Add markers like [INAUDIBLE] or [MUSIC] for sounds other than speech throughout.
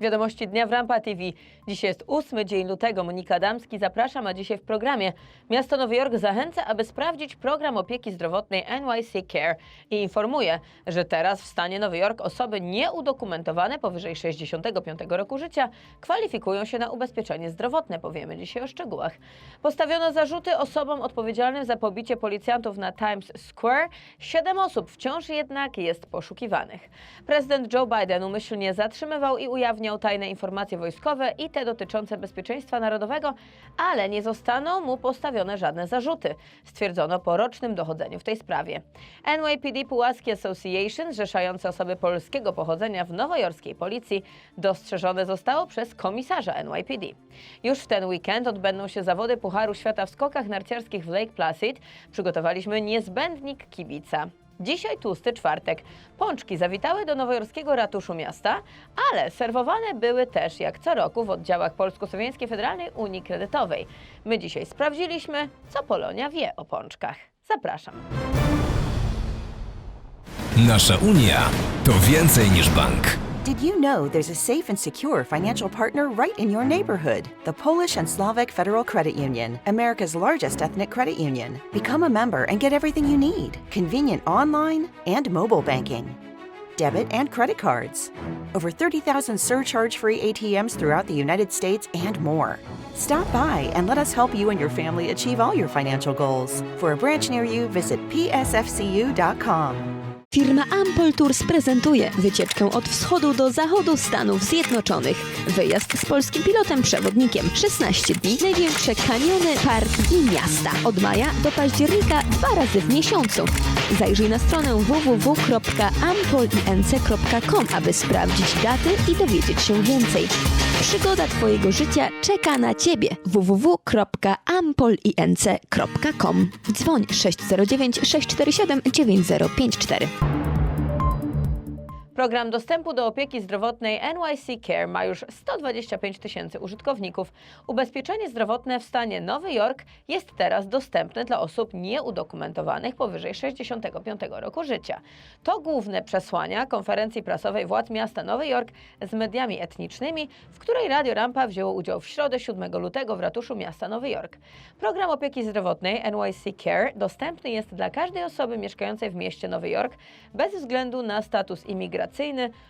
Wiadomości dnia w Rampa TV. Dzisiaj jest ósmy dzień lutego. Monika Adamski zapraszam, a dzisiaj w programie Miasto Nowy Jork zachęca, aby sprawdzić program opieki zdrowotnej NYC Care i informuje, że teraz w stanie Nowy Jork osoby nieudokumentowane powyżej 65 roku życia kwalifikują się na ubezpieczenie zdrowotne. Powiemy dzisiaj o szczegółach. Postawiono zarzuty osobom odpowiedzialnym za pobicie policjantów na Times Square. Siedem osób wciąż jednak jest poszukiwanych. Prezydent Joe Biden umyślnie zatrzymywał i ujawniał tajne informacje wojskowe i te dotyczące bezpieczeństwa narodowego, ale nie zostaną mu postawione żadne zarzuty, stwierdzono po rocznym dochodzeniu w tej sprawie. NYPD Pułaski Association, zrzeszające osoby polskiego pochodzenia w nowojorskiej policji, dostrzeżone zostało przez komisarza NYPD. Już w ten weekend odbędą się zawody Pucharu Świata w skokach narciarskich w Lake Placid. Przygotowaliśmy niezbędnik kibica. Dzisiaj tłusty czwartek. Pączki zawitały do nowojorskiego ratuszu miasta, ale serwowane były też jak co roku w oddziałach Polsko-Słowiańskiej Federalnej Unii Kredytowej. My dzisiaj sprawdziliśmy, co Polonia wie o pączkach. Zapraszam. Nasza Unia to więcej niż bank. Did you know there's a safe and secure financial partner right in your neighborhood? The Polish and Slovak Federal Credit Union, America's largest ethnic credit union. Become a member and get everything you need convenient online and mobile banking, debit and credit cards, over 30,000 surcharge free ATMs throughout the United States, and more. Stop by and let us help you and your family achieve all your financial goals. For a branch near you, visit psfcu.com. Firma Ampol Tours prezentuje wycieczkę od wschodu do zachodu Stanów Zjednoczonych. Wyjazd z polskim pilotem przewodnikiem. 16 dni, największe kaniony, parki i miasta. Od maja do października dwa razy w miesiącu. Zajrzyj na stronę www.ampolinc.com, aby sprawdzić daty i dowiedzieć się więcej. Przygoda Twojego życia czeka na Ciebie. www.ampolinc.com Dzwoń 609 647 9054. Program dostępu do opieki zdrowotnej NYC Care ma już 125 tysięcy użytkowników. Ubezpieczenie zdrowotne w stanie Nowy Jork jest teraz dostępne dla osób nieudokumentowanych powyżej 65 roku życia. To główne przesłania konferencji prasowej władz miasta Nowy Jork z mediami etnicznymi, w której Radio Rampa wzięło udział w środę 7 lutego w ratuszu miasta Nowy Jork. Program opieki zdrowotnej NYC Care dostępny jest dla każdej osoby mieszkającej w mieście Nowy Jork bez względu na status imigracyjny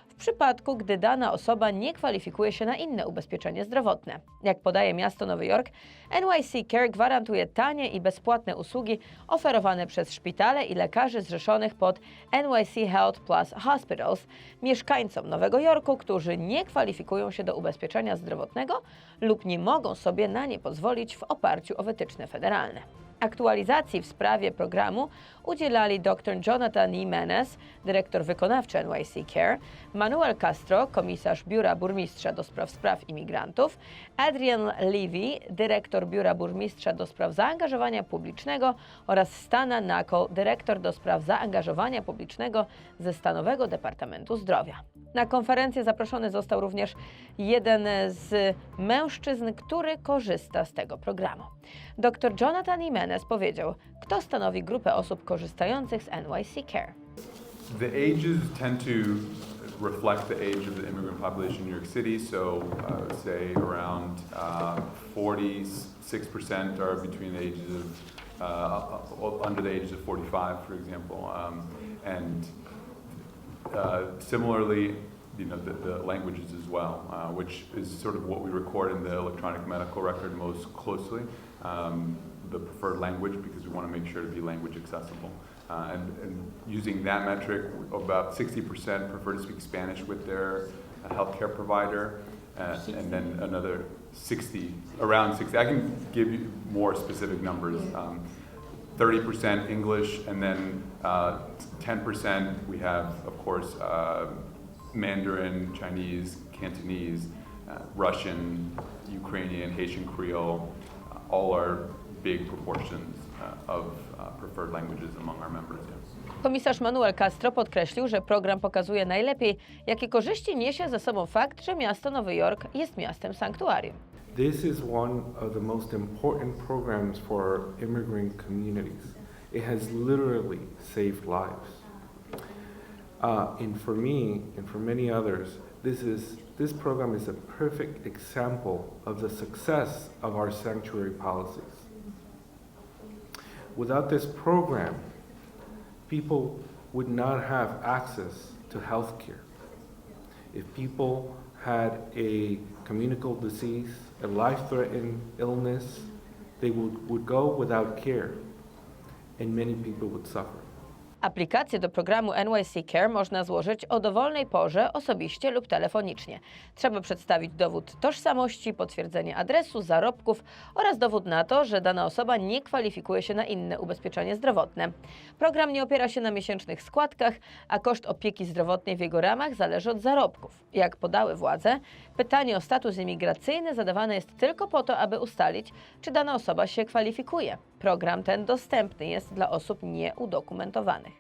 w przypadku, gdy dana osoba nie kwalifikuje się na inne ubezpieczenie zdrowotne. Jak podaje miasto Nowy Jork, NYC Care gwarantuje tanie i bezpłatne usługi oferowane przez szpitale i lekarzy zrzeszonych pod NYC Health Plus Hospitals mieszkańcom Nowego Jorku, którzy nie kwalifikują się do ubezpieczenia zdrowotnego lub nie mogą sobie na nie pozwolić w oparciu o wytyczne federalne. Aktualizacji w sprawie programu udzielali dr Jonathan Jimenez, dyrektor wykonawczy NYC Care, Manuel Castro, komisarz Biura Burmistrza do spraw spraw imigrantów, Adrian Levy, dyrektor Biura Burmistrza do spraw zaangażowania publicznego oraz Stana Nako, dyrektor do spraw zaangażowania publicznego ze Stanowego Departamentu Zdrowia. Na konferencję zaproszony został również jeden z mężczyzn, który korzysta z tego programu. Dr Jonathan Jimenez powiedział, kto stanowi grupę osób korzystających z NYC Care. The ages tend to reflect the age of the immigrant population in New York City. So, say around uh, 46% are between the ages of uh, under the ages of 45, for example, um, and uh, similarly, you know, the, the languages as well, uh, which is sort of what we record in the electronic medical record most closely. Um, the preferred language because we want to make sure to be language accessible. Uh, and, and using that metric, about 60% prefer to speak Spanish with their uh, healthcare provider, uh, and then another 60, around 60. I can give you more specific numbers. Um, 30% English, and then uh, 10% we have, of course, uh, Mandarin, Chinese, Cantonese, uh, Russian, Ukrainian, Haitian Creole. All are big proportions uh, of uh, preferred languages among our members. Yeah. Komisarz Manuel Castro podkreślił, że program pokazuje najlepiej, jakie korzyści niesie ze sobą fakt, że miasto Nowy Jork jest miastem sanktuarium. This is one of the most important programs for immigrant communities. It has literally saved lives. Uh, and for me and for many others, this is this program is a perfect example of the success of our sanctuary policies. Without this program, people would not have access to health care. If people had a communicable disease, a life-threatening illness, they would, would go without care, and many people would suffer. Aplikację do programu NYC Care można złożyć o dowolnej porze, osobiście lub telefonicznie. Trzeba przedstawić dowód tożsamości, potwierdzenie adresu, zarobków oraz dowód na to, że dana osoba nie kwalifikuje się na inne ubezpieczenie zdrowotne. Program nie opiera się na miesięcznych składkach, a koszt opieki zdrowotnej w jego ramach zależy od zarobków. Jak podały władze, pytanie o status imigracyjny zadawane jest tylko po to, aby ustalić, czy dana osoba się kwalifikuje. Program ten dostępny jest dla osób nieudokumentowanych.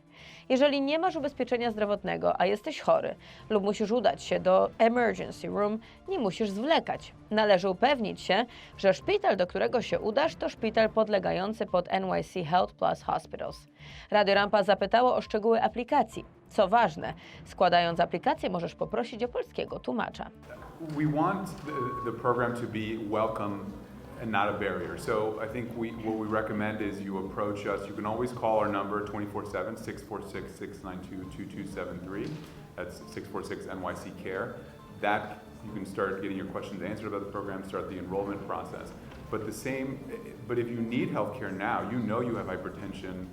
Jeżeli nie masz ubezpieczenia zdrowotnego, a jesteś chory lub musisz udać się do emergency room, nie musisz zwlekać. Należy upewnić się, że szpital, do którego się udasz, to szpital podlegający pod NYC Health Plus Hospitals. Radio Rampa zapytało o szczegóły aplikacji. Co ważne, składając aplikację możesz poprosić o polskiego tłumacza. We want the, the program to be welcome and not a barrier. So I think we, what we recommend is you approach us. You can always call our number 24-7, 646-692-2273. That's 646 NYC Care. That, you can start getting your questions answered about the program, start the enrollment process. But the same, but if you need healthcare now, you know you have hypertension,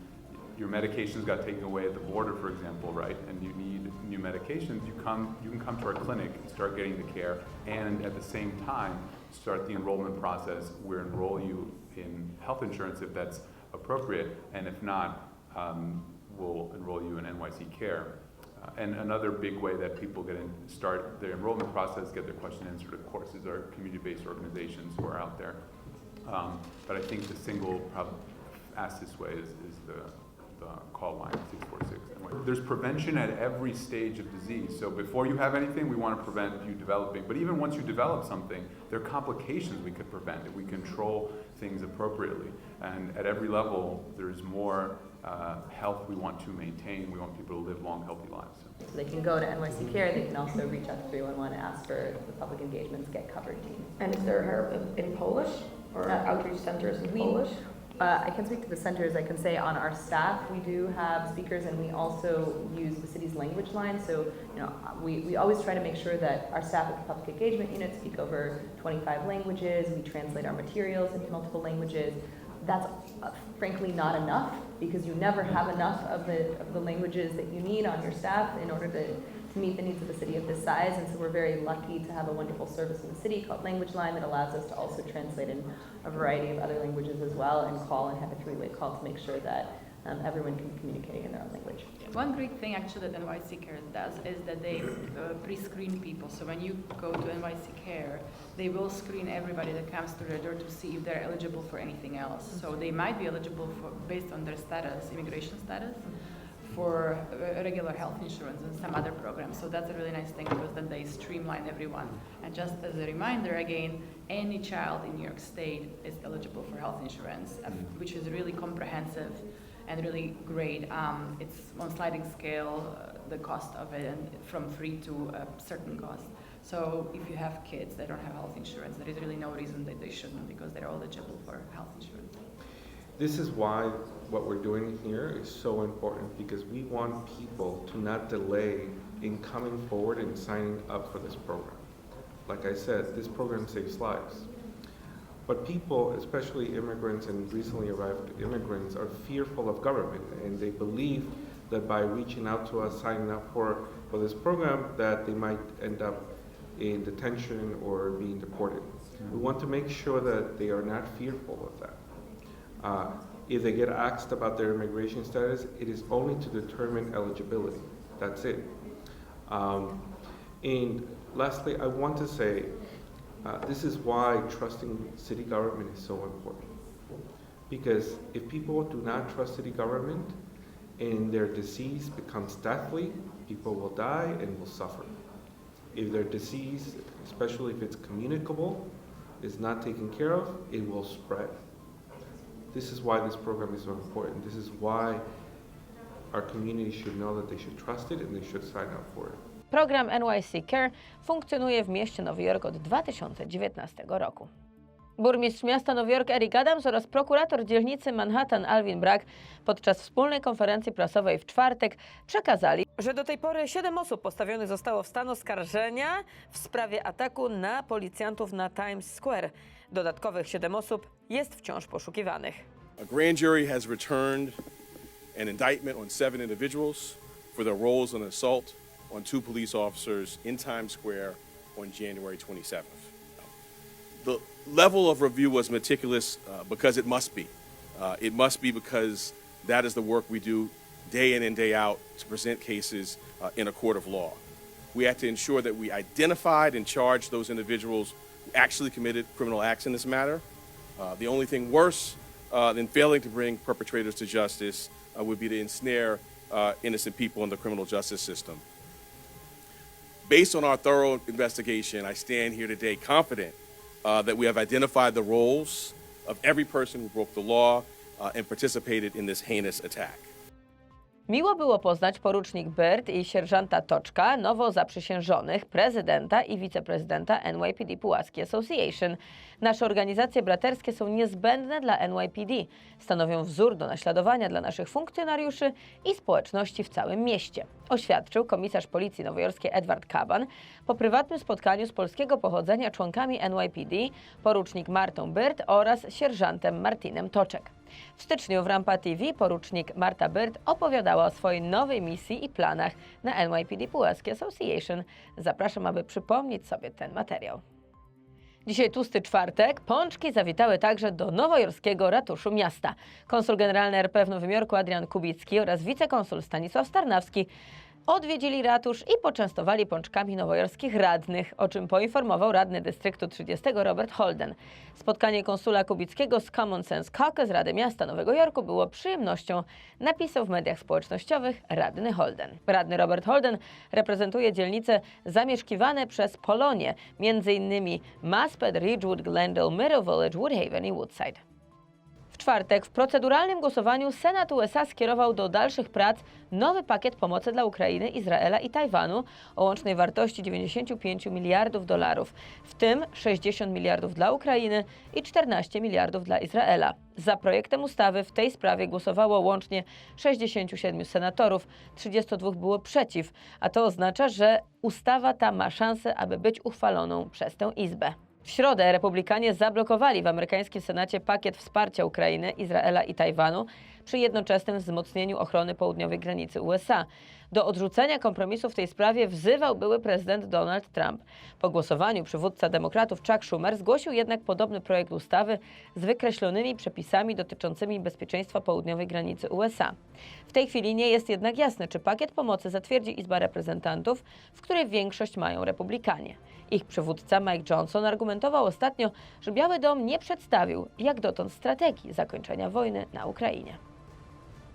your medications got taken away at the border, for example, right? And you need new medications, you come, you can come to our clinic and start getting the care, and at the same time, start the enrollment process. We enroll you in health insurance if that's appropriate, and if not, um, we'll enroll you in NYC Care. Uh, and another big way that people get in, start their enrollment process, get their question answered, of course, is our community-based organizations who are out there. Um, but I think the single, prob- fastest way is, is the, the call line, 646. There's prevention at every stage of disease. So before you have anything, we want to prevent you developing. But even once you develop something, there are complications we could prevent if we control things appropriately. And at every level, there's more uh, health we want to maintain. We want people to live long, healthy lives. So they can go to NYC Care, they can also reach out to 311 and ask for the public engagements get covered team. And is there help in- in Polish or Uh, outreach centers in we- Polish? Uh, I can speak to the centers, I can say on our staff, we do have speakers and we also use the city's language line. So, you know, we, we always try to make sure that our staff at the public engagement unit speak over 25 languages. We translate our materials into multiple languages. That's uh, frankly not enough because you never have enough of the, of the languages that you need on your staff in order to, to meet the needs of a city of this size. And so we're very lucky to have a wonderful service in the city called Language Line that allows us to also translate in a variety of other languages as well and call and have a three-way call to make sure that um, everyone can be communicating in their own language. One great thing actually that NYC Care does is that they uh, pre-screen people. So when you go to NYC Care, they will screen everybody that comes through their door to see if they're eligible for anything else. So they might be eligible for based on their status, immigration status, for regular health insurance and some other programs. So that's a really nice thing because then they streamline everyone. And just as a reminder, again, any child in New York State is eligible for health insurance, uh, which is really comprehensive and really great. Um, it's on sliding scale, uh, the cost of it, and from free to a certain cost. So if you have kids that don't have health insurance, there is really no reason that they shouldn't because they're eligible for health insurance. This is why what we're doing here is so important because we want people to not delay in coming forward and signing up for this program. Like I said, this program saves lives. But people, especially immigrants and recently arrived immigrants, are fearful of government and they believe that by reaching out to us, signing up for, for this program, that they might end up in detention or being deported. We want to make sure that they are not fearful of that. Uh, if they get asked about their immigration status, it is only to determine eligibility. That's it. Um, and lastly, I want to say uh, this is why trusting city government is so important. Because if people do not trust city government and their disease becomes deathly, people will die and will suffer. If their disease, especially if it's communicable, is not taken care of, it will spread. This is why this program is so important. This is why our community should know that they should trust it and they should sign up for it. Program NYC Care funkcjonuje w mieście Nowy Jork od 2019 roku. Burmistrz miasta Nowy Jork Eric Adams oraz prokurator dzielnicy Manhattan Alvin Bragg podczas wspólnej konferencji prasowej w czwartek przekazali, że do tej pory siedem osób postawionych zostało w stan oskarżenia w sprawie ataku na policjantów na Times Square. Dodatkowych siedem osób jest wciąż poszukiwanych. A grand jury has returned an indictment on seven individuals for their roles in assault on two police officers in Times Square on January 27th. The level of review was meticulous uh, because it must be. Uh, it must be because that is the work we do day in and day out to present cases uh, in a court of law. We had to ensure that we identified and charged those individuals actually committed criminal acts in this matter. Uh, the only thing worse uh, than failing to bring perpetrators to justice uh, would be to ensnare uh, innocent people in the criminal justice system. Based on our thorough investigation, I stand here today confident uh, that we have identified the roles of every person who broke the law uh, and participated in this heinous attack. Miło było poznać porucznik Byrd i sierżanta Toczka, nowo zaprzysiężonych prezydenta i wiceprezydenta NYPD Pułaski Association. Nasze organizacje braterskie są niezbędne dla NYPD, stanowią wzór do naśladowania dla naszych funkcjonariuszy i społeczności w całym mieście, oświadczył komisarz policji nowojorskiej Edward Kaban po prywatnym spotkaniu z polskiego pochodzenia członkami NYPD, porucznik Martą Byrd oraz sierżantem Martinem Toczek. W styczniu w Rampa TV porucznik Marta Byrd opowiadała o swojej nowej misji i planach na NYPD Pułaski Association. Zapraszam, aby przypomnieć sobie ten materiał. Dzisiaj tłusty czwartek. Pączki zawitały także do nowojorskiego ratuszu miasta. Konsul generalny RP w Nowym Jorku Adrian Kubicki oraz wicekonsul Stanisław Starnawski odwiedzili ratusz i poczęstowali pączkami nowojorskich radnych, o czym poinformował radny dystryktu 30 Robert Holden. Spotkanie konsula Kubickiego z Common Sense Caucus Rady Miasta Nowego Jorku było przyjemnością, napisał w mediach społecznościowych radny Holden. Radny Robert Holden reprezentuje dzielnice zamieszkiwane przez Polonię, m.in. Maspeth, Ridgewood, Glendale, Middle Village, Woodhaven i Woodside. W czwartek w proceduralnym głosowaniu Senat USA skierował do dalszych prac nowy pakiet pomocy dla Ukrainy, Izraela i Tajwanu o łącznej wartości 95 miliardów dolarów, w tym 60 miliardów dla Ukrainy i 14 miliardów dla Izraela. Za projektem ustawy w tej sprawie głosowało łącznie 67 senatorów, 32 było przeciw, a to oznacza, że ustawa ta ma szansę, aby być uchwaloną przez tę Izbę. W środę republikanie zablokowali w amerykańskim Senacie pakiet wsparcia Ukrainy, Izraela i Tajwanu przy jednoczesnym wzmocnieniu ochrony południowej granicy USA. Do odrzucenia kompromisu w tej sprawie wzywał były prezydent Donald Trump. Po głosowaniu przywódca demokratów Chuck Schumer zgłosił jednak podobny projekt ustawy z wykreślonymi przepisami dotyczącymi bezpieczeństwa południowej granicy USA. W tej chwili nie jest jednak jasne, czy pakiet pomocy zatwierdzi Izba Reprezentantów, w której większość mają republikanie. Ich przywódca Mike Johnson argumentował ostatnio, że Biały Dom nie przedstawił jak dotąd strategii zakończenia wojny na Ukrainie.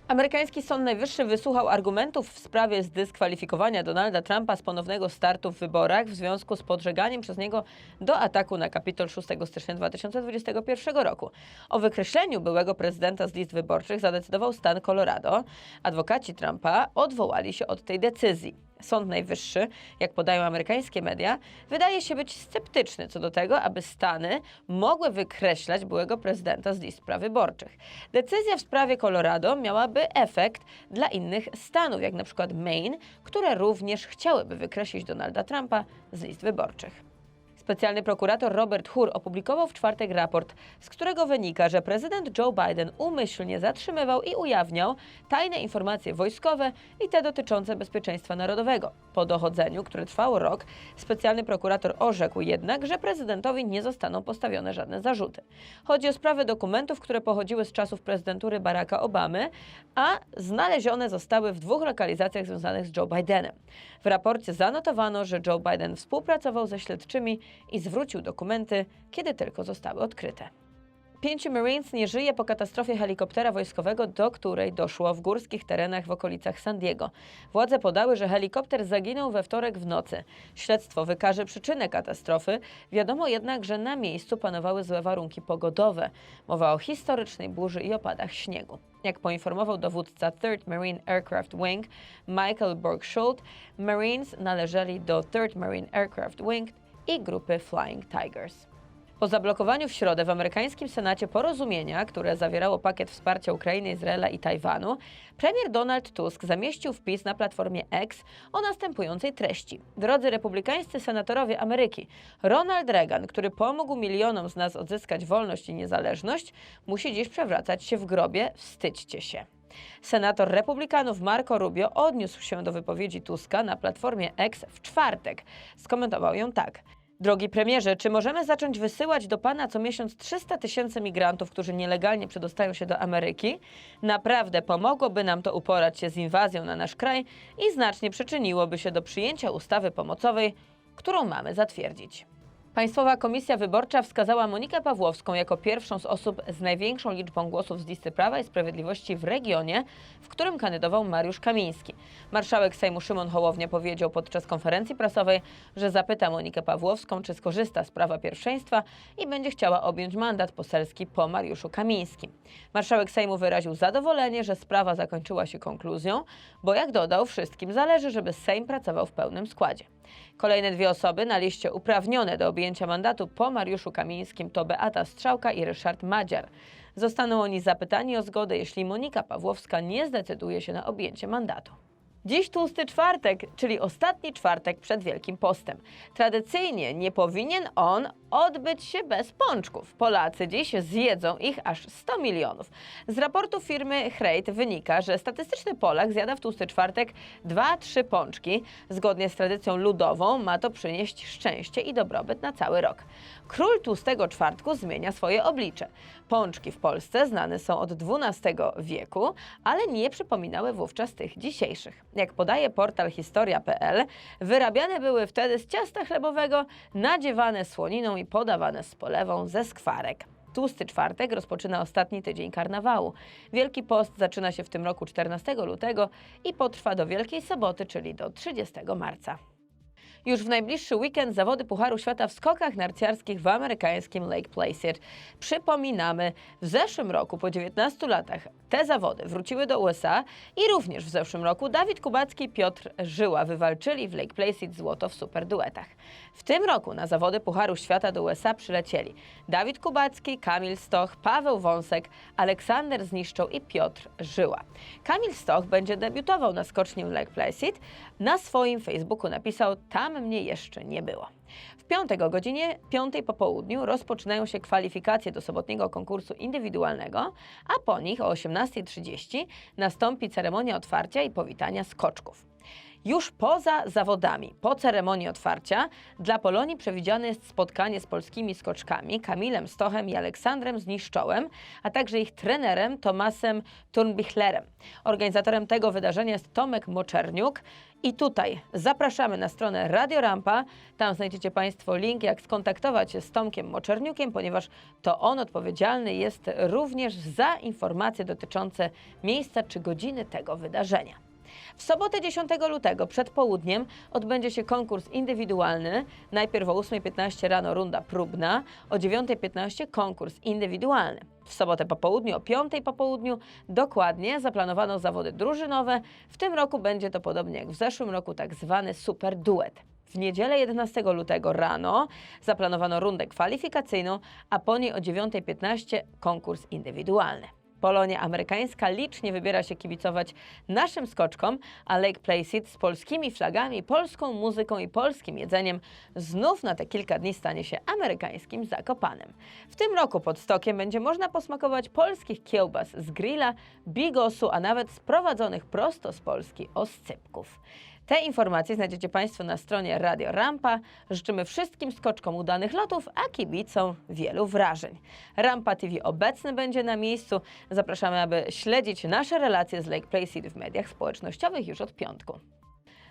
Amerykański Sąd Najwyższy wysłuchał argumentów w sprawie zdyskwalifikowania Donalda Trumpa z ponownego startu w wyborach w związku z podżeganiem przez niego do ataku na Kapitol 6 stycznia 2021 roku. O wykreśleniu byłego prezydenta z list wyborczych zadecydował stan Colorado. Adwokaci Trumpa odwołali się od tej decyzji. Sąd Najwyższy, jak podają amerykańskie media, wydaje się być sceptyczny co do tego, aby Stany mogły wykreślać byłego prezydenta z list prawyborczych. Decyzja w sprawie Colorado miałaby efekt dla innych stanów, jak na przykład Maine, które również chciałyby wykreślić Donalda Trumpa z list wyborczych. Specjalny prokurator Robert Hur opublikował w czwartek raport, z którego wynika, że prezydent Joe Biden umyślnie zatrzymywał i ujawniał tajne informacje wojskowe i te dotyczące bezpieczeństwa narodowego. Po dochodzeniu, które trwało rok, specjalny prokurator orzekł jednak, że prezydentowi nie zostaną postawione żadne zarzuty. Chodzi o sprawę dokumentów, które pochodziły z czasów prezydentury Baracka Obamy, a znalezione zostały w dwóch lokalizacjach związanych z Joe Bidenem. W raporcie zanotowano, że Joe Biden współpracował ze śledczymi i zwrócił dokumenty, kiedy tylko zostały odkryte. Pięciu Marines nie żyje po katastrofie helikoptera wojskowego, do której doszło w górskich terenach w okolicach San Diego. Władze podały, że helikopter zaginął we wtorek w nocy. Śledztwo wykaże przyczynę katastrofy. Wiadomo jednak, że na miejscu panowały złe warunki pogodowe. Mowa o historycznej burzy i opadach śniegu. Jak poinformował dowódca 3rd Marine Aircraft Wing Michael Borgschulte, Marines należeli do 3rd Marine Aircraft Wing i grupy Flying Tigers. Po zablokowaniu w środę w amerykańskim Senacie porozumienia, które zawierało pakiet wsparcia Ukrainy, Izraela i Tajwanu, premier Donald Tusk zamieścił wpis na platformie X o następującej treści. Drodzy republikańscy senatorowie Ameryki, Ronald Reagan, który pomógł milionom z nas odzyskać wolność i niezależność, musi dziś przewracać się w grobie. Wstydźcie się. Senator republikanów Marco Rubio odniósł się do wypowiedzi Tuska na platformie X w czwartek. Skomentował ją tak. Drogi premierze, czy możemy zacząć wysyłać do pana co miesiąc 300 tysięcy migrantów, którzy nielegalnie przedostają się do Ameryki? Naprawdę pomogłoby nam to uporać się z inwazją na nasz kraj i znacznie przyczyniłoby się do przyjęcia ustawy pomocowej, którą mamy zatwierdzić. Państwowa Komisja Wyborcza wskazała Monikę Pawłowską jako pierwszą z osób z największą liczbą głosów z listy Prawa i Sprawiedliwości w regionie, w którym kandydował Mariusz Kamiński. Marszałek Sejmu Szymon Hołownia powiedział podczas konferencji prasowej, że zapyta Monikę Pawłowską, czy skorzysta z prawa pierwszeństwa i będzie chciała objąć mandat poselski po Mariuszu Kamińskim. Marszałek Sejmu wyraził zadowolenie, że sprawa zakończyła się konkluzją, bo jak dodał, wszystkim zależy, żeby Sejm pracował w pełnym składzie. Kolejne dwie osoby na liście uprawnione do objęcia mandatu po Mariuszu Kamińskim to Beata Strzałka i Ryszard Madziar. Zostaną oni zapytani o zgodę, jeśli Monika Pawłowska nie zdecyduje się na objęcie mandatu. Dziś tłusty czwartek, czyli ostatni czwartek przed Wielkim Postem. Tradycyjnie nie powinien on odbyć się bez pączków. Polacy dziś zjedzą ich aż 100 milionów. Z raportu firmy Hrejt wynika, że statystyczny Polak zjada w tłusty czwartek 2-3 pączki. Zgodnie z tradycją ludową ma to przynieść szczęście i dobrobyt na cały rok. Król tłustego czwartku zmienia swoje oblicze. Pączki w Polsce znane są od XII wieku, ale nie przypominały wówczas tych dzisiejszych. Jak podaje portal historia.pl, wyrabiane były wtedy z ciasta chlebowego, nadziewane słoniną podawane z polewą ze skwarek. Tłusty czwartek rozpoczyna ostatni tydzień karnawału. Wielki Post zaczyna się w tym roku 14 lutego i potrwa do Wielkiej Soboty, czyli do 30 marca. Już w najbliższy weekend zawody Pucharu Świata w skokach narciarskich w amerykańskim Lake Placid. Przypominamy, w zeszłym roku, po 19 latach, te zawody wróciły do USA i również w zeszłym roku Dawid Kubacki i Piotr Żyła wywalczyli w Lake Placid złoto w superduetach. W tym roku na zawody Pucharu Świata do USA przylecieli Dawid Kubacki, Kamil Stoch, Paweł Wąsek, Aleksander Zniszczą i Piotr Żyła. Kamil Stoch będzie debiutował na skoczni Lake Placid. Na swoim Facebooku napisał, tam mnie jeszcze nie było. W piątek o godzinie 5 po południu rozpoczynają się kwalifikacje do sobotniego konkursu indywidualnego, a po nich o 18.30 nastąpi ceremonia otwarcia i powitania skoczków. Już poza zawodami, po ceremonii otwarcia, dla Polonii przewidziane jest spotkanie z polskimi skoczkami Kamilem Stochem i Aleksandrem Zniszczołem, a także ich trenerem Tomasem Turnbichlerem. Organizatorem tego wydarzenia jest Tomek Moczerniuk. I tutaj zapraszamy na stronę Radio Rampa. Tam znajdziecie Państwo link, jak skontaktować się z Tomkiem Moczerniukiem, ponieważ to on odpowiedzialny jest również za informacje dotyczące miejsca czy godziny tego wydarzenia. W sobotę 10 lutego przed południem odbędzie się konkurs indywidualny. Najpierw o 8.15 rano runda próbna, o 9.15 konkurs indywidualny. W sobotę po południu, o 5 po południu dokładnie zaplanowano zawody drużynowe. W tym roku będzie to podobnie jak w zeszłym roku tak zwany super duet. W niedzielę 11 lutego rano zaplanowano rundę kwalifikacyjną, a po niej o 9.15 konkurs indywidualny. Polonia amerykańska licznie wybiera się kibicować naszym skoczkom, a Lake Placid z polskimi flagami, polską muzyką i polskim jedzeniem znów na te kilka dni stanie się amerykańskim zakopanem. W tym roku pod stokiem będzie można posmakować polskich kiełbas z grilla, bigosu, a nawet sprowadzonych prosto z Polski oscypków. Te informacje znajdziecie Państwo na stronie Radio Rampa. Życzymy wszystkim skoczkom udanych lotów, a kibicom wielu wrażeń. Rampa TV obecny będzie na miejscu. Zapraszamy, aby śledzić nasze relacje z Lake Placid w mediach społecznościowych już od piątku.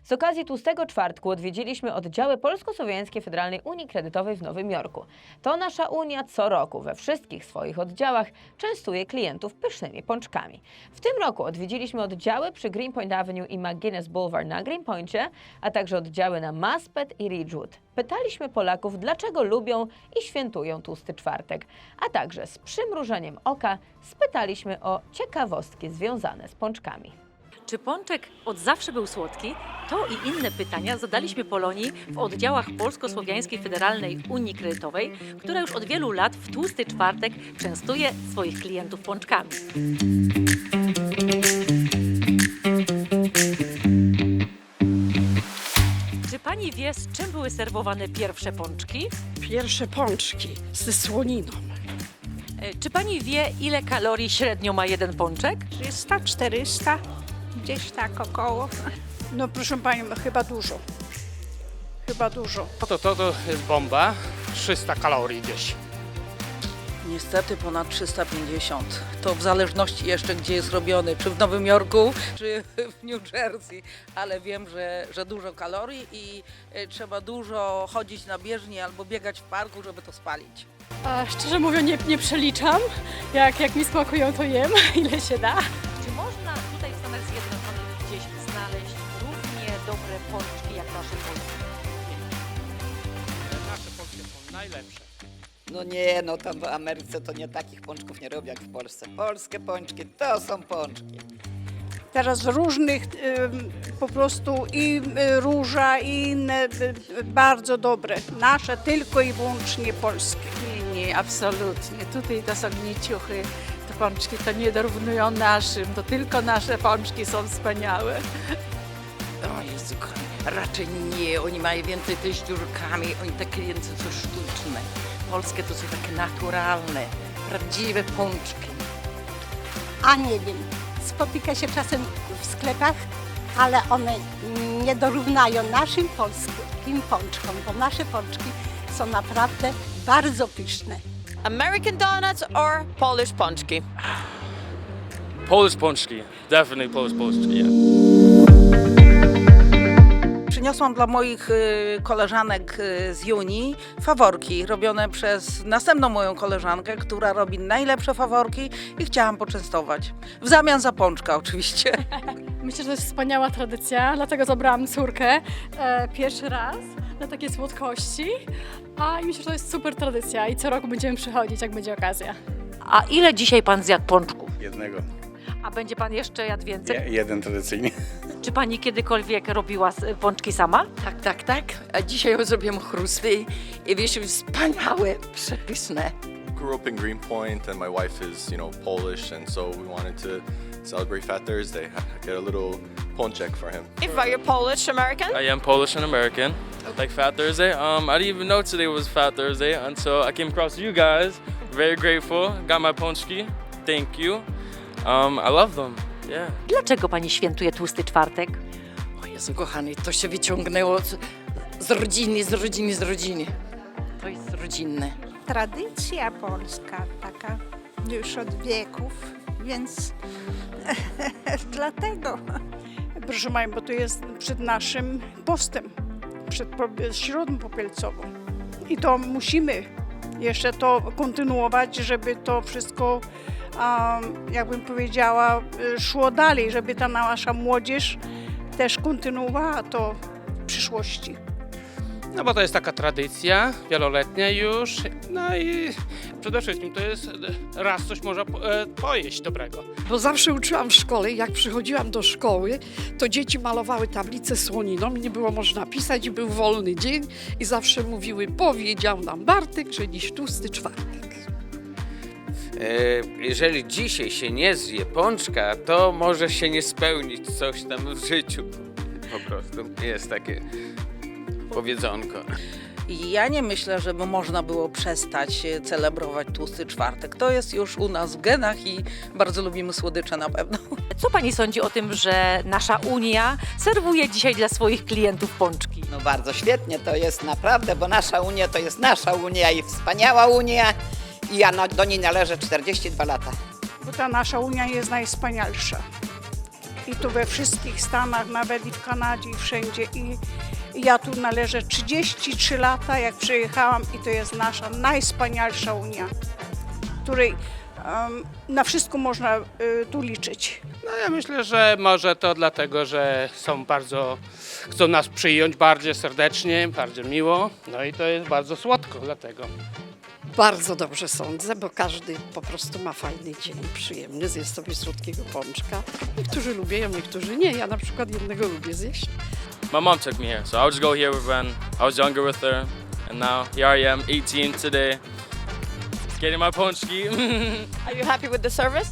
Z okazji Tłustego Czwartku odwiedziliśmy oddziały Polsko-Słowiańskiej Federalnej Unii Kredytowej w Nowym Jorku. To nasza Unia co roku we wszystkich swoich oddziałach częstuje klientów pysznymi pączkami. W tym roku odwiedziliśmy oddziały przy Greenpoint Avenue i McGuinness Boulevard na Greenpointie, a także oddziały na Maspet i Ridgewood. Pytaliśmy Polaków, dlaczego lubią i świętują Tłusty Czwartek, a także z przymrużeniem oka spytaliśmy o ciekawostki związane z pączkami. Czy pączek od zawsze był słodki? To i inne pytania zadaliśmy Polonii w oddziałach Polsko-Słowiańskiej Federalnej Unii Kredytowej, która już od wielu lat w tłusty czwartek częstuje swoich klientów pączkami. Czy pani wie, z czym były serwowane pierwsze pączki? Pierwsze pączki ze słoniną. E, Czy pani wie, ile kalorii średnio ma jeden pączek? 300, 400, gdzieś tak około. No proszę Panią, chyba dużo. Chyba dużo. No to, to, to jest bomba. 300 kalorii gdzieś. Niestety ponad 350. To w zależności jeszcze gdzie jest robiony, czy w Nowym Jorku, [LAUGHS] czy w New Jersey, ale wiem, że, że dużo kalorii i e, trzeba dużo chodzić na bieżni albo biegać w parku, żeby to spalić. A szczerze mówiąc nie, nie przeliczam. Jak, jak mi smakują to jem, [LAUGHS] ile się da. Jak nasze polskie? Nasze polskie są najlepsze. No nie, no tam w Ameryce to nie takich pączków nie robią jak w Polsce. Polskie pączki to są pączki. Teraz różnych ym, po prostu i y, róża i inne y, bardzo dobre. Nasze tylko i wyłącznie polskie. Nie, nie, absolutnie. Tutaj to są gnieciuchy. Te pączki to nie dorównują naszym. To tylko nasze pączki są wspaniałe. O Jezu, raczej nie. Oni mają więcej te z dziurkami, oni takie więcej są sztuczne. Polskie to są takie naturalne, prawdziwe pączki. A nie wiem, spotyka się czasem w sklepach, ale one nie dorównają naszym polskim pączkom, bo nasze pączki są naprawdę bardzo pyszne. American Donuts or Polish pączki? Polish pączki. Definitely Polish pączki, yeah. Przyniosłam dla moich y, koleżanek y, z Unii faworki robione przez następną moją koleżankę, która robi najlepsze faworki i chciałam poczęstować. W zamian za pączka oczywiście. [LAUGHS] Myślę, że to jest wspaniała tradycja, dlatego zabrałam córkę e, pierwszy raz na takie słodkości. A i myślę, że to jest super tradycja i co roku będziemy przychodzić, jak będzie okazja. A ile dzisiaj pan zjadł pączków? Jednego. A będzie pan jeszcze jadł więcej? jeden tradycyjny. Czy pani kiedykolwiek robiła s- pączki sama? Tak, tak, tak. A dzisiaj zrobiłem chrusty i wyszły wspaniałe, przepyszne. Grew up in Greenpoint, and my wife is, you know, Polish, and so we wanted to celebrate Fat Thursday. Get a little pączek for him. If you're Polish American? I am Polish and American. Like Fat Thursday. Um, I didn't even know today was Fat Thursday until I came across you guys. Very grateful. Got my pączki. Thank you. Um, I love them. Yeah. Dlaczego pani świętuje tłusty czwartek? O Jezu, kochany, to się wyciągnęło z, z rodziny, z rodziny, z rodziny. To jest rodzinne. Tradycja polska taka już od wieków, więc [LAUGHS] dlatego. Proszę Państwa, bo to jest przed naszym postem, przed po- środą popielcową. I to musimy jeszcze to kontynuować, żeby to wszystko, jakbym powiedziała, y, szło dalej, żeby ta nasza młodzież też kontynuowała to w przyszłości. No bo to jest taka tradycja wieloletnia już. No i przede wszystkim to jest e, raz coś można po- e, pojeść dobrego. Bo zawsze uczyłam w szkole i jak przychodziłam do szkoły, to dzieci malowały tablicę słoniną i nie było można pisać i był wolny dzień i zawsze mówiły, powiedział nam Bartek, że dziś tłusty czwartek. Jeżeli dzisiaj się nie zje pączka, to może się nie spełnić coś tam w życiu. Po prostu jest takie powiedzonko. Ja nie myślę, żeby można było przestać e, celebrować tłusty czwartek. To jest już u nas w genach i bardzo lubimy słodycze na pewno. [LAUGHS] Co pani sądzi o tym, że nasza Unia serwuje dzisiaj dla swoich klientów pączki? No bardzo świetnie to jest naprawdę, bo nasza Unia to jest nasza Unia i wspaniała Unia. I ja no, do niej należę 42 lata. Bo ta nasza Unia jest najwspanialsza. i to we wszystkich Stanach, nawet i w Kanadzie i wszędzie. I ja tu należę 33 lata, jak przyjechałam i to jest nasza najwspanialsza Unia, której em, na wszystko można y, tu liczyć. No ja myślę, że może to dlatego, że są bardzo, chcą nas przyjąć bardzo serdecznie, bardzo miło, no i to jest bardzo słodko dlatego. Bardzo dobrze sądzę, bo każdy po prostu ma fajny dzień, przyjemny, zje sobie słodkiego pączka. Niektórzy lubią, niektórzy nie. Ja na przykład jednego lubię zjeść. My mom took me here, so I would just go here when I was younger with her, and now here I am, 18 today, getting my ponchki. [LAUGHS] Are you happy with the service?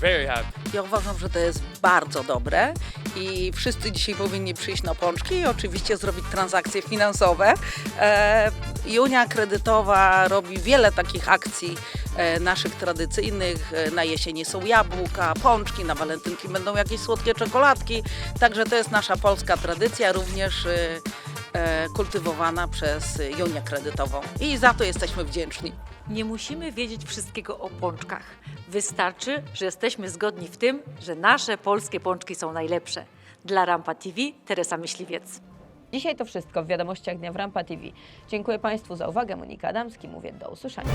Very happy. Ja uważam, że to jest bardzo dobre i wszyscy dzisiaj powinni przyjść na pączki i oczywiście zrobić transakcje finansowe. E, i Unia Kredytowa robi wiele takich akcji e, naszych tradycyjnych. E, Na jesieni są jabłka, pączki, na walentynki będą jakieś słodkie czekoladki. Także to jest nasza polska tradycja, również e, e, kultywowana przez Unię Kredytową. I za to jesteśmy wdzięczni. Nie musimy wiedzieć wszystkiego o pączkach. Wystarczy, że jesteśmy zgodni w tym, że nasze polskie pączki są najlepsze. Dla Rampa TV Teresa Myśliwiec. Dzisiaj to wszystko w wiadomościach dnia w Rampa TV. Dziękuję Państwu za uwagę. Monika Adamski mówię do usłyszenia.